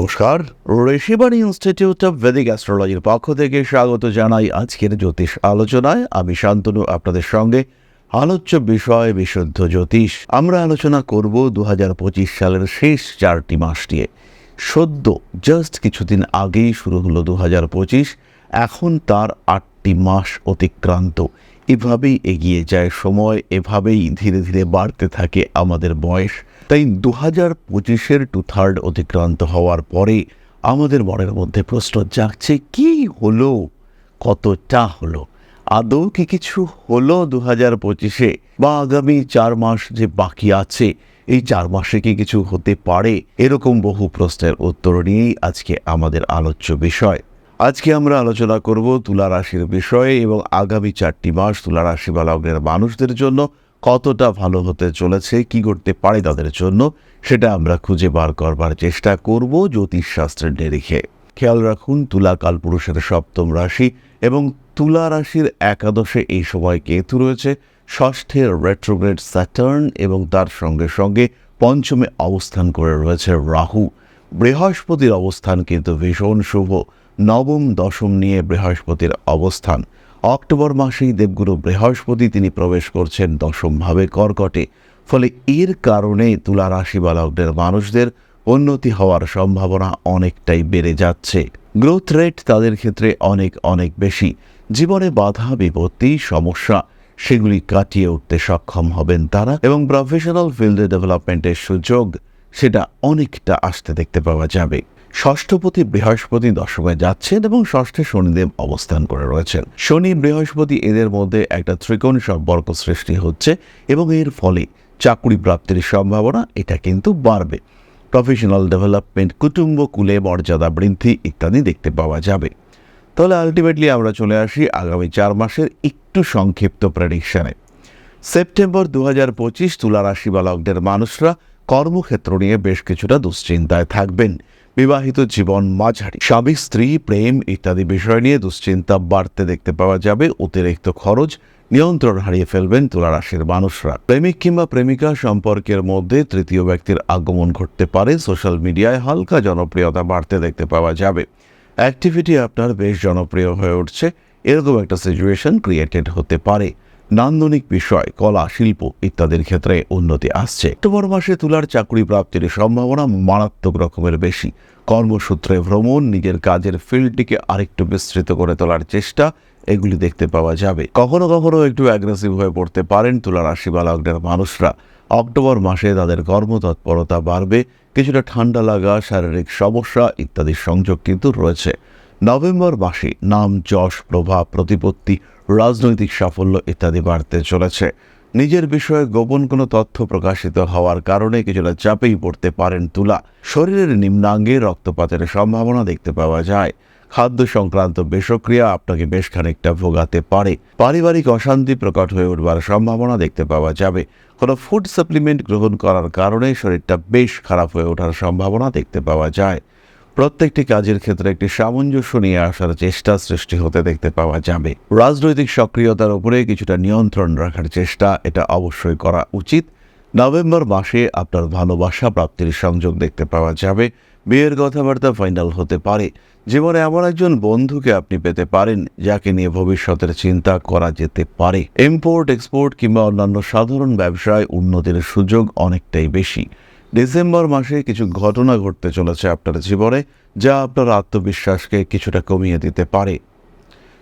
নমস্কার, Rishibani institute of Vedic অ্যাস্ট্রোলজির পক্ষ থেকে স্বাগত জানাই আজকের জ্যোতিষ আলোচনায়। আমি শান্তনু, আপনাদের সঙ্গে আলোচ্য বিষয় বিশুদ্ধ জ্যোতিষ। আমরা আলোচনা করব দু হাজার পঁচিশ সালের শেষ চারটি মাস নিয়ে। সদ্য জাস্ট কিছুদিন আগেই শুরু হলো দু হাজার পঁচিশ, এখন তার আটটি মাস অতিক্রান্ত। এভাবেই এগিয়ে যায় সময়, এভাবেই ধীরে ধীরে বাড়তে থাকে আমাদের বয়স। তাই দু হাজার পঁচিশের টু থার্ড অতিক্রান্ত হওয়ার পরে আমাদের মনের মধ্যে প্রশ্ন জাগছে, কি হলো? কতটা হলো? আদৌ কি কিছু হলো দু হাজার পঁচিশে? বা আগামী চার মাস যে বাকি আছে, এই চার মাসে কি কিছু হতে পারে? এরকম বহু প্রশ্নের উত্তর নিয়েই আজকে আমাদের আলোচ্য বিষয়। আজকে আমরা আলোচনা করব তুলা রাশির বিষয়ে এবং আগামী চারটি মাস তুলা রাশি বা লগ্নের মানুষদের জন্য কতটা ভালো হতে চলেছে, কি করতে পারে তাদের জন্য, সেটা আমরা খুঁজে বার করবার চেষ্টা করব জ্যোতিষশাস্ত্রের নিরিখে। খেয়াল রাখুন, তুলা কালপুরুষের সপ্তম রাশি এবং তুলা রাশির একাদশে এই সময় কেতু রয়েছে ষষ্ঠের রেট্রোগ্রেড স্যাটার্ন এবং তার সঙ্গে সঙ্গে পঞ্চমে অবস্থান করে রয়েছে রাহু। বৃহস্পতির অবস্থান কিন্তু ভীষণ শুভ। নবম, দশম নিয়ে বৃহস্পতির অবস্থান। অক্টোবর মাসেই দেবগুরু বৃহস্পতি তিনি প্রবেশ করছেন দশমভাবে কর্কটে। ফলে এর কারণে তুলা রাশি মানুষদের উন্নতি হওয়ার সম্ভাবনা অনেকটাই বেড়ে যাচ্ছে। গ্রোথ রেট তাদের ক্ষেত্রে অনেক অনেক বেশি। জীবনে বাধা, বিপত্তি, সমস্যা, সেগুলি কাটিয়ে উঠতে সক্ষম হবেন তারা এবং প্রফেশনাল ফিল্ডে ডেভেলপমেন্টের সুযোগ, সেটা অনেকটা আসতে দেখতে পাওয়া যাবে। ষষ্ঠপতি বৃহস্পতি দশমে যাচ্ছেন এবং ষষ্ঠে শনিদেব অবস্থান করে রয়েছেন। শনি বৃহস্পতি এদের মধ্যে একটা ত্রিকোণ সম্পর্ক সৃষ্টি হচ্ছে এবং এর ফলে চাকুরি প্রাপ্তির সম্ভাবনা এটা কিন্তু বাড়বে। প্রফেশনাল ডেভেলপমেন্ট কুটুম্ব, কুলে, মর্যাদা বৃদ্ধি ইত্যাদি দেখতে পাওয়া যাবে। তাহলে আলটিমেটলি আমরা চলে আসি আগামী চার মাসের একটু সংক্ষিপ্ত প্রেডিকশানে সেপ্টেম্বর দু হাজার পঁচিশ তুলা রাশি মানুষরা কর্মক্ষেত্র নিয়ে বেশ কিছুটা দুশ্চিন্তায় থাকবেন। বিবাহিত জীবন মাঝারি। স্বামী, স্ত্রী, প্রেম ইত্যাদি বিষয় নিয়ে দুশ্চিন্তা বাড়তে দেখতে পাওয়া যাবে। অতিরিক্ত খরচ নিয়ন্ত্রণ হারিয়ে ফেলবেন তুলা রাশির মানুষরা। প্রেমিক কিংবা প্রেমিকা সম্পর্কের মধ্যে তৃতীয় ব্যক্তির আগমন ঘটতে পারে। সোশ্যাল মিডিয়ায় হালকা জনপ্রিয়তা বাড়তে দেখতে পাওয়া যাবে। অ্যাক্টিভিটি আপনার বেশ জনপ্রিয় হয়ে উঠছে। এরকম একটা সিচুয়েশন ক্রিয়েটেড হতে পারে। নান্দনিক বিষয়, কলা, শিল্প ইত্যাদির ক্ষেত্রে উন্নতি আসছে। অক্টোবর মাসে তুলার চাকরি প্রাপ্তির সম্ভাবনা মারাত্মক রকমের বেশি। কর্মসূত্রে ভ্রমণ, নিজের কাজের ফিল্ডটিকে আরেকটু বিস্তৃত করে তোলার চেষ্টা, এগুলি দেখতে পাওয়া যাবে। কখনো কখনো একটু অ্যাগ্রেসিভ হয়ে পড়তে পারেন তুলা রাশি বা লগ্নের মানুষরা। অক্টোবর মাসে তাদের কর্মতৎপরতা বাড়বে, কিছুটা ঠান্ডা লাগা, শারীরিক সমস্যা ইত্যাদির সংযোগ কিন্তু রয়েছে। নভেম্বর মাসে নাম, যশ, প্রভাব, প্রতিপত্তি, রাজনৈতিক সাফল্য ইত্যাদি বাড়তে চলেছে। নিজের বিষয়ে গোপন কোনো তথ্য প্রকাশিত হওয়ার কারণে কিছুটা চাপেই পড়তে পারেন তুলা। শরীরের নিম্নাঙ্গে রক্তপাতের সম্ভাবনা দেখতে পাওয়া যায়। খাদ্য সংক্রান্ত বিষক্রিয়া আপনাকে বেশ খানিকটা ভোগাতে পারে। পারিবারিক অশান্তি প্রকট হয়ে উঠবার সম্ভাবনা দেখতে পাওয়া যাবে। কোনো ফুড সাপ্লিমেন্ট গ্রহণ করার কারণে শরীরটা বেশ খারাপ হয়ে ওঠার সম্ভাবনা দেখতে পাওয়া যায়। প্রত্যেকটি কাজের ক্ষেত্রে একটি সামঞ্জস্য নিয়ে আসার চেষ্টা সৃষ্টি হতে দেখতে পাওয়া যাবে। রাজনৈতিক সক্রিয়তার উপরে কিছুটা নিয়ন্ত্রণ রাখার চেষ্টা এটা অবশ্যই করা উচিত। নভেম্বর মাসে আপনার ভালোবাসা প্রাপ্তির সংযোগ দেখতে পাওয়া যাবে। বিয়ের কথাবার্তা ফাইনাল হতে পারে। জীবনে এমন একজন বন্ধুকে আপনি পেতে পারেন, যাকে নিয়ে ভবিষ্যতের চিন্তা করা যেতে পারে। ইম্পোর্ট, এক্সপোর্ট কিংবা অন্যান্য সাধারণ ব্যবসায় উন্নতির সুযোগ অনেকটাই বেশি। ডিসেম্বর মাসে কিছু ঘটনা ঘটতে চলেছে আপনার জীবনে, যা আপনার আত্মবিশ্বাসকে কিছুটা কমিয়ে দিতে পারে।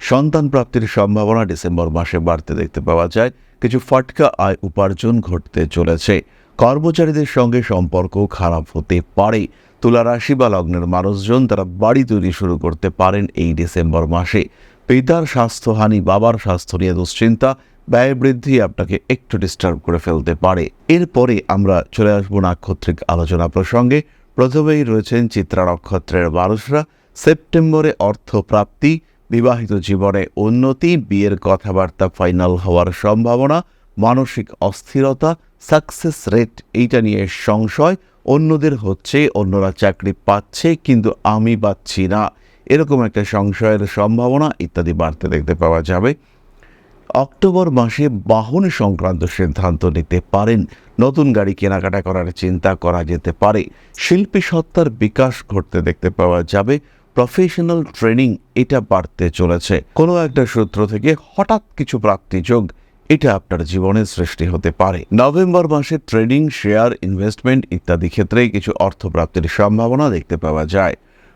সন্তান প্রাপ্তির সম্ভাবনা ডিসেম্বর মাসে বাড়তে দেখতে পাওয়া যায়। কিছু ফাটকা আয় উপার্জন ঘটতে চলেছে। কর্মচারীদের সঙ্গে সম্পর্ক খারাপ হতে পারে। তুলা রাশি বা লগ্নের মানুষজন তারা বাড়ি তৈরি শুরু করতে পারেন এই ডিসেম্বর মাসে। পিতার স্বাস্থ্যহানি, বাবার স্বাস্থ্য নিয়ে দুশ্চিন্তা ব্যয় বৃদ্ধি আপনাকে একটু ডিস্টার্ব করে ফেলতে পারে। এরপরে আমরা চলে আসব নাক্ষত্রিক আলোচনা প্রসঙ্গে। প্রথমেই রয়েছেন চিত্রা নক্ষত্রের মানুষরা। সেপ্টেম্বরে অর্থ প্রাপ্তি বিবাহিত জীবনে উন্নতি, বিয়ের কথাবার্তা ফাইনাল হওয়ার সম্ভাবনা, মানসিক অস্থিরতা সাকসেস রেট এইটা নিয়ে সংশয়। অন্যদের হচ্ছে, অন্যরা চাকরি পাচ্ছে, কিন্তু আমি পাচ্ছি না। এরকম একটা সংশয়ের সম্ভাবনা ইত্যাদি বাড়তে দেখতে পাওয়া যাবে। অক্টোবর মাসে বাহন সংক্রান্ত সিদ্ধান্ত নিতে পারেন। নতুন গাড়ি কেনাকাটা করার চিন্তা করা যেতে পারে। শিল্পী সত্তার বিকাশ ঘটতে দেখতে পাওয়া যাবে। প্রফেশনাল ট্রেনিং এটা বাড়তে চলেছে। কোনো একটা সূত্র থেকে হঠাৎ কিছু প্রাপ্তিযোগ এটা আপনার জীবনে সৃষ্টি হতে পারে। নভেম্বর মাসে ট্রেডিং শেয়ার, ইনভেস্টমেন্ট ইত্যাদি ক্ষেত্রে কিছু অর্থপ্রাপ্তির সম্ভাবনা দেখতে পাওয়া যায়।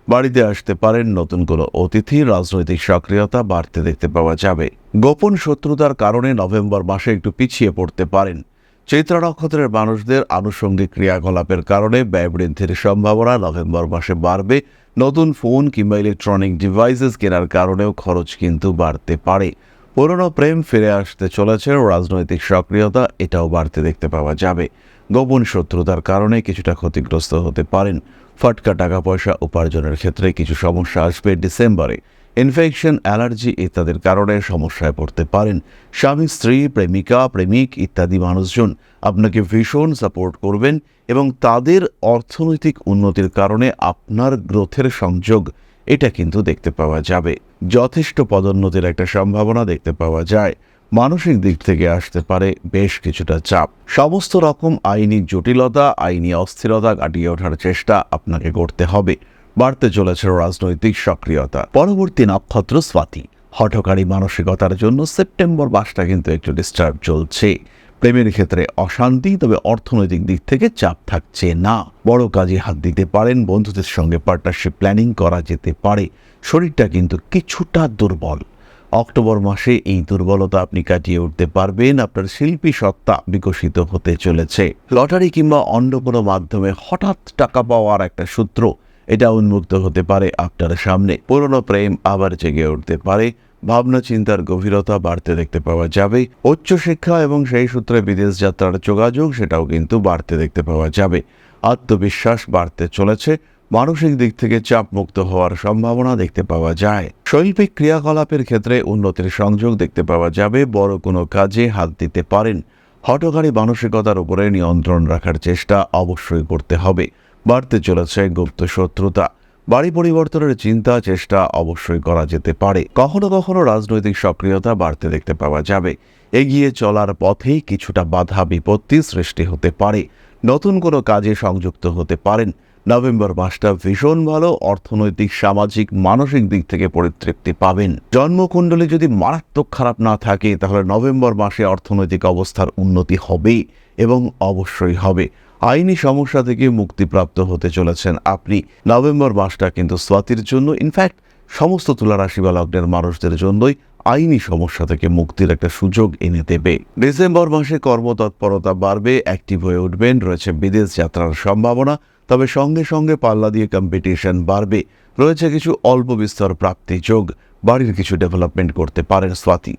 বাড়িতে আসতে পারেন নতুন কোনো অতিথি, রাজনৈতিক সক্রিয়তা বাড়তে দেখতে পাওয়া যাবে। গোপন শত্রুতার কারণে নভেম্বর মাসে একটু পিছিয়ে পড়তে পারেন। চৈত্র নক্ষত্রের মানুষদের আনুষঙ্গিক ক্রিয়াকলাপের কারণে ব্যয় বৃদ্ধির সম্ভাবনা নভেম্বর মাসে বাড়বে। নতুন ফোন কিংবা ইলেকট্রনিক ডিভাইসেস কেনার কারণেও খরচ কিন্তু বাড়তে পারে। পুরনো প্রেম ফিরে আসতে চলেছে রাজনৈতিক সক্রিয়তা এটাও বাড়তে দেখতে পাওয়া যাবে। গোপন শত্রুতার কারণে কিছুটা ক্ষতিগ্রস্ত হতে পারেন। ফটকা টাকা পয়সা উপার্জনের ক্ষেত্রে কিছু সমস্যা আসবে ডিসেম্বরে। ইনফেকশন, অ্যালার্জি ইত্যাদির কারণে সমস্যায় পড়তে পারেন। স্বামী, স্ত্রী, প্রেমিকা, প্রেমিক ইত্যাদি মানুষজন আপনাকে ভীষণ সাপোর্ট করবেন এবং তাদের অর্থনৈতিক উন্নতির কারণে আপনার গ্রোথের সংযোগ, এটা কিন্তু দেখতে পাওয়া যাবে। যথেষ্ট পদোন্নতির একটা সম্ভাবনা দেখতে পাওয়া যায়। মানসিক দিক থেকে আসতে পারে বেশ কিছুটা চাপ। সমস্ত রকম আইনি জটিলতা, আইনি অস্থিরতা কাটিয়ে ওঠার চেষ্টা আপনাকে করতে হবে। বাড়তে চলেছে রাজনৈতিক সক্রিয়তা। পরবর্তী নক্ষত্র স্বাতি। হঠকারী মানসিকতার জন্য সেপ্টেম্বর মাসটা কিন্তু একটু ডিস্টার্ব চলছে। প্রেমের ক্ষেত্রে অশান্তি, তবে অর্থনৈতিক দিক থেকে চাপ থাকছে না। বড় কাজে হাত দিতে পারেন, বন্ধুদের সঙ্গে পার্টনারশিপ প্ল্যানিং করা যেতে পারে। শরীরটা কিন্তু কিছুটা দুর্বল। অক্টোবর মাসে এই দুর্বলতা আপনি কাটিয়ে উঠতে পারবেন, আপনার শিল্পী সত্তা বিকশিত হতে চলেছে। লটারি কিংবা অন্য কোনো মাধ্যমে হঠাৎ টাকা পাওয়ার একটা সূত্র। এটা উন্মুক্ত হতে পারে আপনার সামনে। পুরনো প্রেম আবার জেগে উঠতে পারে। ভাবনা চিন্তার গভীরতা বাড়তে দেখতে পাওয়া যাবে। উচ্চশিক্ষা এবং সেই সূত্রে বিদেশ যাত্রার যোগাযোগ সেটাও কিন্তু বাড়তে দেখতে পাওয়া যাবে। আত্মবিশ্বাস বাড়তে চলেছে। মানসিক দিক থেকে চাপ মুক্ত হওয়ার সম্ভাবনা দেখতে পাওয়া যায়। শৈল্পিক ক্রিয়াকলাপের ক্ষেত্রে উন্নতির সংযোগ দেখতে পাওয়া যাবে। বড় কোনো কাজে হাত দিতে পারেন। হটকারী মানসিকতার উপরে নিয়ন্ত্রণ রাখার চেষ্টা অবশ্যই করতে হবে। বাড়তে চলেছে গুপ্ত শত্রুতা। বাড়ি পরিবর্তনের চিন্তা, চেষ্টা অবশ্যই করা যেতে পারে। কখনো কখনো রাজনৈতিক সক্রিয়তা বাড়তে দেখতে পাওয়া যাবে। এগিয়ে চলার পথেই কিছুটা বাধা বিপত্তি সৃষ্টি হতে পারে। নতুন কোনো কাজে সংযুক্ত হতে পারেন। নভেম্বর মাসটা ভীষণ ভালো, অর্থনৈতিক, সামাজিক, মানসিক দিক থেকে পরিতৃপ্তি পাবেন। জন্মকুণ্ডলী যদি মারাত্মক খারাপ না থাকে, তাহলে নভেম্বর মাসে অর্থনৈতিক অবস্থার উন্নতি হবে এবং অবশ্যই হবে। আইনি সমস্যা থেকে মুক্তিপ্রাপ্ত হতে চলেছেন আপনি। নভেম্বর মাসটা কিন্তু স্বাতির জন্য ইনফ্যাক্ট সমস্ত তুলারাশি বা লগ্নের মানুষদের জন্যই আইনি সমস্যা থেকে মুক্তির একটা সুযোগ এনে দেবে। ডিসেম্বর মাসে কর্মতৎপরতা বাড়বে অ্যাক্টিভ হয়ে উঠবেন, রয়েছে বিদেশ যাত্রার সম্ভাবনা, তবে সঙ্গে সঙ্গে পাল্লা দিয়ে কম্পিটিশন বাড়বে। রয়েছে কিছু অল্প বিস্তর প্রাপ্তি যোগ, বাড়ির কিছু ডেভেলপমেন্ট করতে পারেন স্বাতি।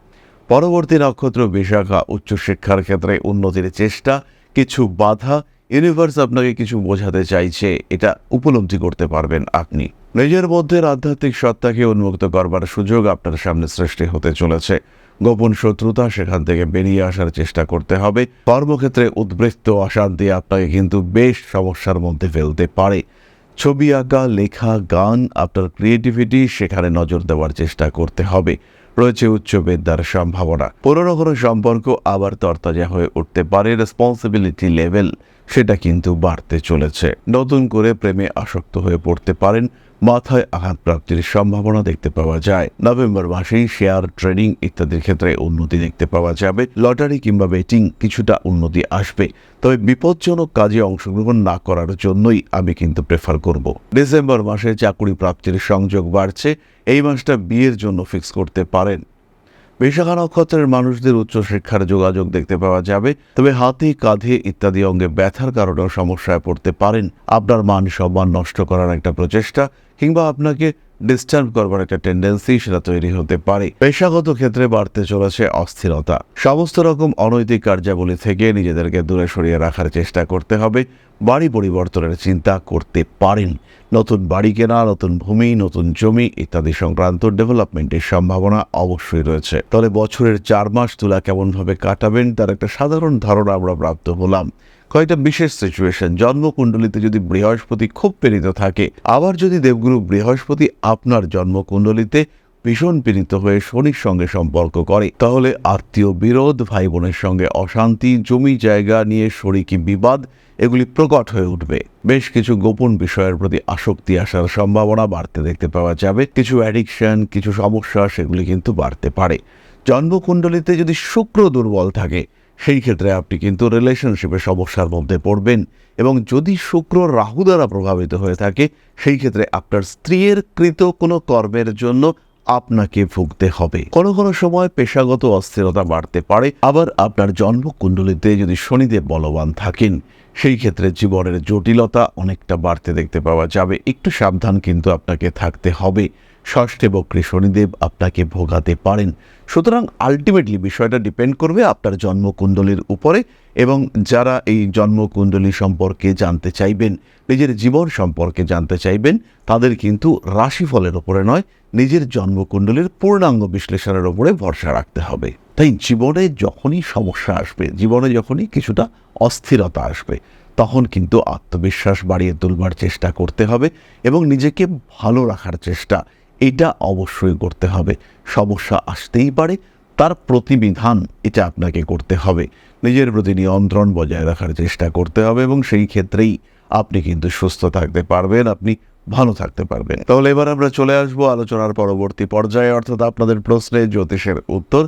পরবর্তী নক্ষত্র, বিশাখা, উচ্চশিক্ষার ক্ষেত্রে উন্নতির চেষ্টা, কিছু বাধা ইউনিভার্স আপনাকে কিছু বোঝাতে চাইছে, এটা উপলব্ধি করতে পারবেন আপনি। নিজের মধ্যে আধ্যাত্মিক সত্তাকে উন্মুক্ত করবার সুযোগ আপনার সামনে সৃষ্টি হতে চলেছে। গোপন শত্রুতা সেখান থেকে বেরিয়ে আসার চেষ্টা করতে হবে। কর্মক্ষেত্রে উদ্বৃত্ত অশান্তি আপনাকে কিন্তু বেশ সমস্যার মধ্যে ফেলতে পারে। ছবি আঁকা, লেখা, গান, আপনার ক্রিয়েটিভিটি সেখানে নজর দেওয়ার চেষ্টা করতে হবে। রয়েছে উচ্চ বিদ্যার সম্ভাবনা। পুরনো সম্পর্ক আবার তরতাজা হয়ে উঠতে পারে রেসপন্সিবিলিটি লেভেল সেটা কিন্তু বাড়তে চলেছে। নতুন করে প্রেমে আসক্ত হয়ে পড়তে পারেন মাথায় আঘাত প্রাপ্তির সম্ভাবনা দেখতে পাওয়া যায়। নভেম্বর মাসেই শেয়ার ট্রেডিং ইত্যাদির ক্ষেত্রে উন্নতি দেখতে পাওয়া যাবে। লটারি কিংবা বেটিং কিছুটা উন্নতি আসবে। তবে বিপজ্জনক কাজে অংশগ্রহণ না করার জন্যই আমি কিন্তু প্রেফার করব। ডিসেম্বর মাসে চাকুরি প্রাপ্তির সংযোগ বাড়ছে। এই মাসটা বিয়ের জন্য ফিক্স করতে পারেন। বিশাখা নক্ষত্রের মানুষদের উচ্চশিক্ষার যোগাযোগ দেখতে পাওয়া যাবে। তবে হাতে, কাঁধে ইত্যাদি অঙ্গে ব্যথার কারণেও সমস্যায় পড়তে পারেন। আপনার মান সম্মান নষ্ট করার একটা প্রচেষ্টা। কিংবা আপনাকে ডিস্টার্ব করবার একটা টেন্ডেন্সি সেটা তৈরি হতে পারে। পেশাগত ক্ষেত্রে বাড়তে চলেছে অস্থিরতা। সমস্ত রকম অনৈতিক কার্যাবলী থেকে নিজেদেরকে দূরে সরিয়ে রাখার চেষ্টা করতে হবে। বাড়ি পরিবর্তনের চিন্তা করতে পারেন। নতুন বাড়ি কেনা, নতুন ভূমি, নতুন জমি ইত্যাদি সংক্রান্ত ডেভেলপমেন্টের সম্ভাবনা অবশ্যই রয়েছে। তবে বছরের চার মাস তুলা কেমনভাবে কাটাবেন, তার একটা সাধারণ ধারণা আমরা প্রাপ্ত হলাম। কয়েকটা বিশেষ সিচুয়েশন জন্মকুণ্ডলিতে যদি বৃহস্পতি খুব প্রেরিত থাকে, আবার যদি দেবগুরু বৃহস্পতি আপনার জন্মকুণ্ডলিতে ভীষণ পীড়িত হয়ে শনির সঙ্গে সম্পর্ক করে, তাহলে আত্মীয় বিরোধ ভাই বোনের সঙ্গে অশান্তি, জমি জায়গা নিয়ে শরিকি বিবাদ, এগুলি প্রকট হয়ে উঠবে। বেশ কিছু গোপন বিষয়ের প্রতি আসক্তি আসার সম্ভাবনা বাড়তে দেখতে পাওয়া যাবে। কিছু অ্যাডিকশন কিছু সমস্যা, সেগুলি কিন্তু বাড়তে পারে। জন্মকুণ্ডলিতে যদি শুক্র দুর্বল থাকে সেই ক্ষেত্রে আপনি কিন্তু রিলেশনশিপে সমস্যার মধ্যে পড়বেন এবং যদি শুক্র রাহু দ্বারা প্রভাবিত হয়ে থাকে, সেই ক্ষেত্রে আপনার স্ত্রীর কৃত কোনো কর্মের জন্য আপনাকে ভুগতে হবে। কোনো কোনো সময় পেশাগত অস্থিরতা বাড়তে পারে, আবার আপনার জন্মকুণ্ডলিতে যদি শনিদেব বলবান থাকেন, সেই ক্ষেত্রে জীবনের জটিলতা অনেকটা বাড়তে দেখতে পাওয়া যাবে। একটু সাবধান কিন্তু আপনাকে থাকতে হবে। ষষ্ঠে বক্রী শনিদেব আপনাকে ভোগাতে পারেন। সুতরাং আলটিমেটলি বিষয়টা ডিপেন্ড করবে আপনার জন্মকুণ্ডলীর উপরে এবং যারা এই জন্মকুণ্ডলী সম্পর্কে জানতে চাইবেন, নিজের জীবন সম্পর্কে জানতে চাইবেন, তাদের কিন্তু রাশিফলের ওপরে নয়, নিজের জন্মকুণ্ডলীর পূর্ণাঙ্গ বিশ্লেষণের ওপরে ভরসা রাখতে হবে। তাই জীবনে যখনই সমস্যা আসবে, জীবনে যখনই কিছুটা অস্থিরতা আসবে, তখন কিন্তু আত্মবিশ্বাস বাড়িয়ে তুলবার চেষ্টা করতে হবে এবং নিজেকে ভালো রাখার চেষ্টা এটা অবশ্যই করতে হবে। সমস্যা আসতেই পারে, তার প্রতিবিধান এটা আপনাকে করতে হবে। নিজের প্রতি নিয়ন্ত্রণ বজায় রাখার চেষ্টা করতে হবে এবং সেই ক্ষেত্রেই আপনি কিন্তু সুস্থ থাকতে পারবেন, আপনি ভালো থাকতে পারবেন। তাহলে এবার আমরা চলে আসব আলোচনার পরবর্তী পর্যায়ে, অর্থাৎ আপনাদের প্রশ্নে জ্যোতিষের উত্তর।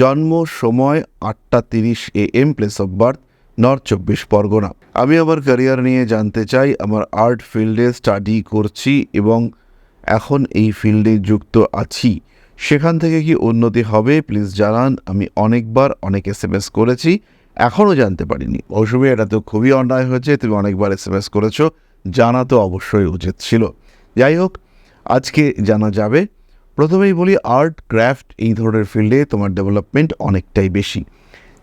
জন্ম সময় আটটা তিরিশ A M place of birth north চব্বিশ পরগনা। আমি আমার ক্যারিয়ার নিয়ে জানতে চাই, আমার আর্ট ফিল্ডে স্টাডি করছি এবং এখন এই ফিল্ডে যুক্ত আছি। সেখান থেকে কি উন্নতি হবে? প্লিজ জানান, আমি অনেকবার অনেক এস এম এস করেছি, এখনও জানতে পারিনি। মৌসুমি, এটা তো খুবই অন্যায় হয়েছে, তুমি অনেকবার এস এম এস করেছ, জানা তো অবশ্যই উচিত ছিল। যাই হোক, আজকে জানা যাবে প্রথমেই বলি, আর্ট ক্রাফট এই ধরনের ফিল্ডে তোমার ডেভেলপমেন্ট অনেকটাই বেশি।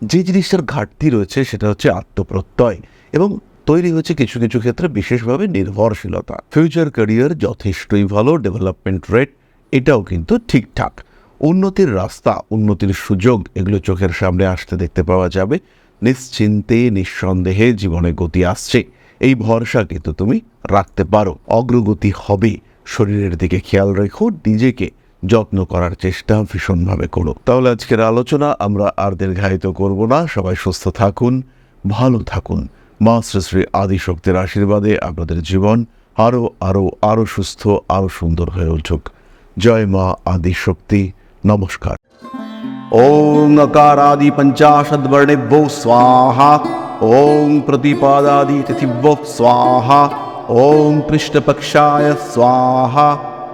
যে জিনিসটার ঘাটতি রয়েছে সেটা হচ্ছে আত্মপ্রত্যয় এবং তৈরি হচ্ছে কিছু কিছু ক্ষেত্রে বিশেষভাবে নির্ভরশীলতা। ফিউচার ক্যারিয়ার যথেষ্টই ভালো ডেভেলপমেন্ট রেট এটাও কিন্তু ঠিকঠাক। উন্নতির রাস্তা, উন্নতির সুযোগ এগুলো চোখের সামনে আসতে দেখতে পাওয়া যাবে। নিশ্চিন্তে, নিঃসন্দেহে জীবনে গতি আসছে। এই ভরসা কিন্তু তুমি রাখতে পারো। অগ্রগতি হবে। শরীরের দিকে খেয়াল রেখো, নিজেকে যত্ন করার চেষ্টা ভীষণভাবে করো তাহলে আজকের আলোচনা আমরা আর দীর্ঘায়িত করব না সবাই সুস্থ থাকুন ভালো থাকুন মা শ্রী শ্রী আদিশক্তির আশীর্বাদে আপনাদের জীবন আরও আরও আরও সুস্থ আরও সুন্দর হয়ে উঠুক জয় মা আদিশক্তি নমস্কার ওং अकारादि पंचाशद वर्णेभ्यो स्वाहा ओं प्रतिपादादि तिथिभ्यो स्वाहा ओं कृष्णपक्षाय स्वाहा